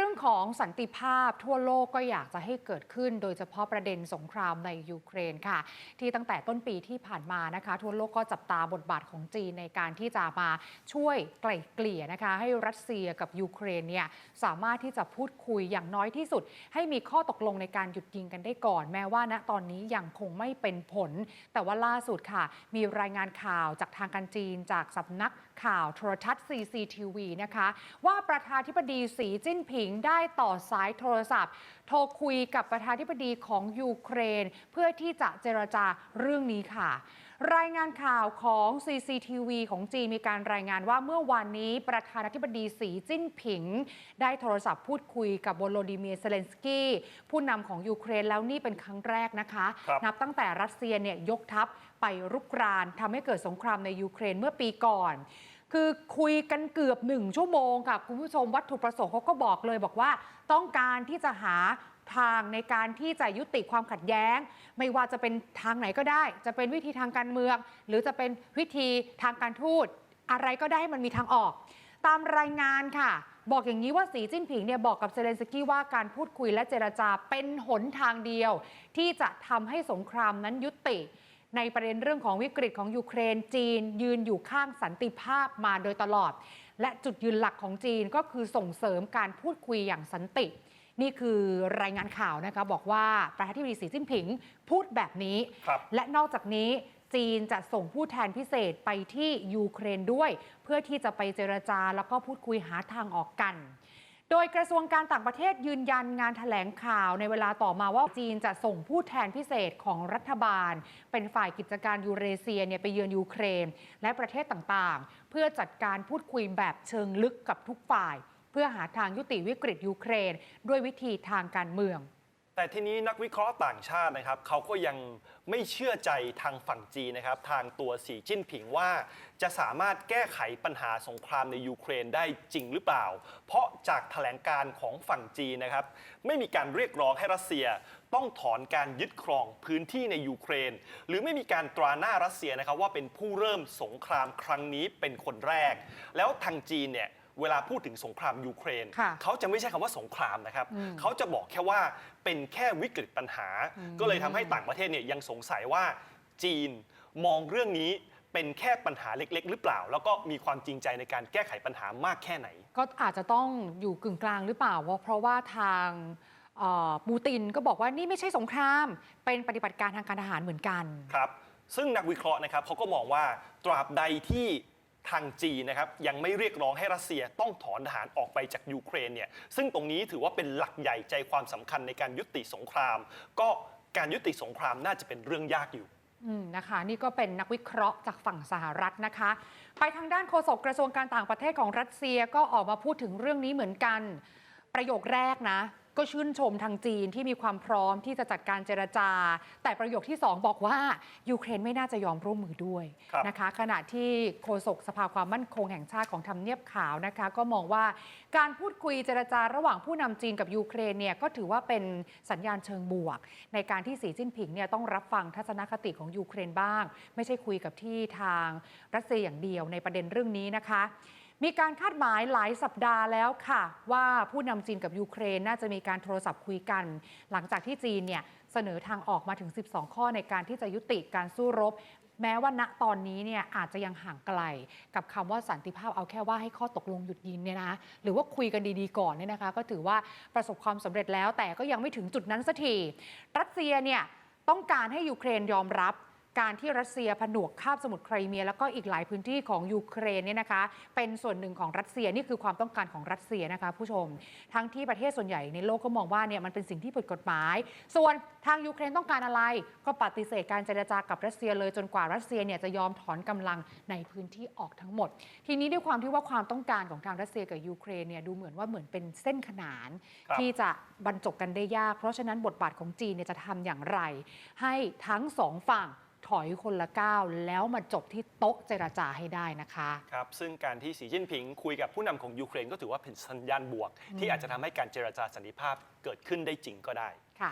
เรื่องของสันติภาพทั่วโลกก็อยากจะให้เกิดขึ้น โดยเฉพาะประเด็นสงครามในยูเครนค่ะ ที่ตั้งแต่ต้นปีที่ผ่านมานะคะ ทั่วโลกก็จับตาบทบาทของจีนในการที่จะมาช่วยไกล่เกลี่ยนะคะ ให้รัสเซียกับยูเครนเนี่ยสามารถที่จะพูดคุยอย่างน้อยที่สุด ให้มีข้อตกลงในการหยุดยิงกันได้ก่อน แม้ว่าณตอนนี้ยังคงไม่เป็นผล แต่ว่าล่าสุดค่ะ มีรายงานข่าวจากทางการจีนจากสำนัก ข่าวโทรทัศน์ CCTV นะคะ ว่าประธานาธิบดีสีจิ้นผิงได้ต่อสายโทรศัพท์ โทรคุยกับประธานาธิบดีของยูเครน เพื่อที่จะเจรจาเรื่องนี้ค่ะ รายงานข่าวของ CCTV ของจีนมีการรายงานว่าเมื่อวานนี้ประธานาธิบดีสีจิ้นผิง ได้โทรศัพท์พูดคุยกับโวโลดิเมียร์เซเลนสกี้ผู้นำของยูเครนแล้วนี่เป็นครั้งแรกนะคะครับนับตั้งแต่รัสเซียเนี่ยยกทัพไปรุกรานทำให้เกิดสงครามในยูเครนเมื่อปีก่อน คือคุยกันเกือบหนึ่งชั่วโมงค่ะคุณผู้ชมวัตถุประสงค์เขาก็บอกเลยบอกว่าต้องการที่จะหาทางในการที่จะยุติความขัดแย้ง ไม่ว่าจะเป็นทางไหนก็ได้ จะเป็นวิธีทางการเมือง หรือจะเป็นวิธีทางการทูตอะไรก็ได้ให้มันมีทางออก ตามรายงานค่ะ บอกอย่างนี้ว่าสีจิ้นผิงเนี่ยบอกกับเซเลนสกี้ว่าการพูดคุยและเจรจาเป็นหนทางเดียว ที่จะทำให้สงครามนั้นยุติ ในประเด็นเรื่องของวิกฤตของยูเครนจีน ยืนอยู่ข้างสันติภาพมาโดยตลอด และจุดยืนหลักของจีนก็คือส่งเสริมการพูดคุยอย่างสันติ นี่คือรายงานข่าวนะคะบอกว่าประธานาธิบดีสีจิ้นผิงพูดแบบนี้ครับและนอกจากนี้จีนจะส่งผู้แทนพิเศษไปที่ยูเครนด้วย เพื่อที่จะไปเจรจาแล้วก็พูดคุยหาทางออกกัน โดยกระทรวงการต่างประเทศยืนยันงานแถลงข่าวในเวลาต่อมาว่าจีนจะส่งผู้แทนพิเศษของรัฐบาล เป็นฝ่ายกิจการยูเรเซียเนี่ยไปเยือนยูเครน และประเทศต่างๆ เพื่อจัดการพูดคุยแบบเชิงลึกกับทุกฝ่าย เพื่อหาทางยุติวิกฤตยูเครน ด้วยวิธีทางการเมือง แต่ทีนี้นักวิเคราะห์ต่างชาตินะครับเขาก็ยังไม่เชื่อใจทางฝั่งจีนนะครับ ทางตัวสีจิ้นผิงว่าจะสามารถแก้ไขปัญหาสงครามในยูเครนได้จริงหรือเปล่า เพราะจากแถลงการของฝั่งจีนนะครับ ไม่มีการเรียกร้องให้รัสเซียต้องถอนการยึดครองพื้นที่ในยูเครน หรือไม่มีการตราหน้ารัสเซียนะครับว่าเป็นผู้เริ่มสงครามครั้งนี้เป็นคนแรก แล้วทางจีนเนี่ย เวลาพูดถึงสงครามยูเครน ค่ะเขาจะไม่ใช่คำว่าสงครามนะครับอืมเขาจะบอกแค่ว่าเป็นแค่วิกฤตปัญหา ก็เลยทำให้ต่างประเทศเนี่ยยังสงสัยว่าจีนมองเรื่องนี้เป็นแค่ปัญหาเล็ก ๆ หรือเปล่า แล้วก็มีความจริงใจในการแก้ไขปัญหามากแค่ไหน ก็อาจจะต้องอยู่กึ่งกลางหรือเปล่าว่าเพราะว่าทางเอ่อปูตินก็บอกว่านี่ไม่ใช่สงคราม เป็นปฏิบัติการทางการทหารเหมือนกัน ครับ ซึ่งนักวิเคราะห์นะครับเขาก็มองว่าตราบใดที่ ทางจีนนะครับยังไม่เรียกร้องให้รัสเซียต้องถอนทหารออกไปจากยูเครนเนี่ยซึ่งตรงนี้ถือว่าเป็นหลักใหญ่ใจความสำคัญในการยุติสงคราม ก็การยุติสงครามน่าจะเป็นเรื่องยากอยู่อืมนะคะนี่ก็เป็นนักวิเคราะห์จากฝั่งสหรัฐนะคะ ไปทางด้านโฆษกกระทรวงการต่างประเทศของรัสเซียก็ออกมาพูดถึงเรื่องนี้เหมือนกัน ประโยคแรกนะ ก็ชื่นชมทางจีนที่มีความพร้อมที่จะจัดการเจรจา แต่ประโยคที่ 2 บอกว่า ยูเครนไม่น่าจะยอมร่วมมือด้วยครับนะคะ ขณะที่โฆษกสภาความมั่นคงแห่งชาติของทำเนียบขาวนะคะ ก็มองว่าการพูดคุยเจรจาระหว่างผู้นำจีนกับยูเครนเนี่ยก็ถือว่าเป็นสัญญาณเชิงบวก ในการที่สีจิ้นผิงเนี่ยต้องรับฟังทัศนคติของยูเครนบ้าง ไม่ใช่คุยกับที่ทางรัสเซียอย่างเดียวในประเด็นเรื่องนี้นะคะ มีการคาดหมายหลายสัปดาห์แล้วค่ะ ว่าผู้นำจีนกับยูเครนน่าจะมีการโทรศัพท์คุยกัน หลังจากที่จีนเนี่ยเสนอทางออกมาถึง 12 ข้อในการที่จะยุติการสู้รบ แม้ว่าณตอนนี้เนี่ยอาจจะยังห่างไกล กับคำว่าสันติภาพเอาแค่ว่าให้ข้อตกลงหยุดยิงเนี่ยนะหรือว่าคุยกันดีๆก่อนเนี่ยนะคะ ก็ถือว่าประสบความสำเร็จแล้ว แต่ก็ยังไม่ถึงจุดนั้นสักทีรัสเซียเนี่ยต้องการให้ยูเครนยอมรับ การที่รัสเซียผนวกคาบสมุทรไครเมีย แล้วก็อีกหลายพื้นที่ของยูเครนเนี่ยนะคะ เป็นส่วนหนึ่งของรัสเซียนี่คือความต้องการของรัสเซียนะคะ ผู้ชม ทั้งที่ประเทศส่วนใหญ่ในโลกก็มองว่าเนี่ยมันเป็นสิ่งที่ผิดกฎหมาย ส่วนทางยูเครนต้องการอะไร ก็ปฏิเสธการเจรจากับรัสเซียเลยจนกว่ารัสเซียเนี่ยจะยอมถอนกำลังในพื้นที่ออกทั้งหมด ทีนี้ด้วยความที่ว่าความต้องการของทางรัสเซียกับยูเครนเนี่ยดูเหมือนว่าเหมือนเป็นเส้นขนานครับที่จะบรรจบกันได้ยาก เพราะฉะนั้นบทบาทของจีนเนี่ยจะทำอย่างไร ให้ทั้งสองฝั่ง ถอยคนละก้าวแล้วมาจบที่โต๊ะเจรจาให้ได้นะคะ ครับ ซึ่งการที่สีจิ้นผิงคุยกับผู้นำของยูเครนก็ถือว่าเป็นสัญญาณบวก ที่อาจจะทำให้การเจรจาสันติภาพเกิดขึ้นได้จริงก็ได้ ค่ะ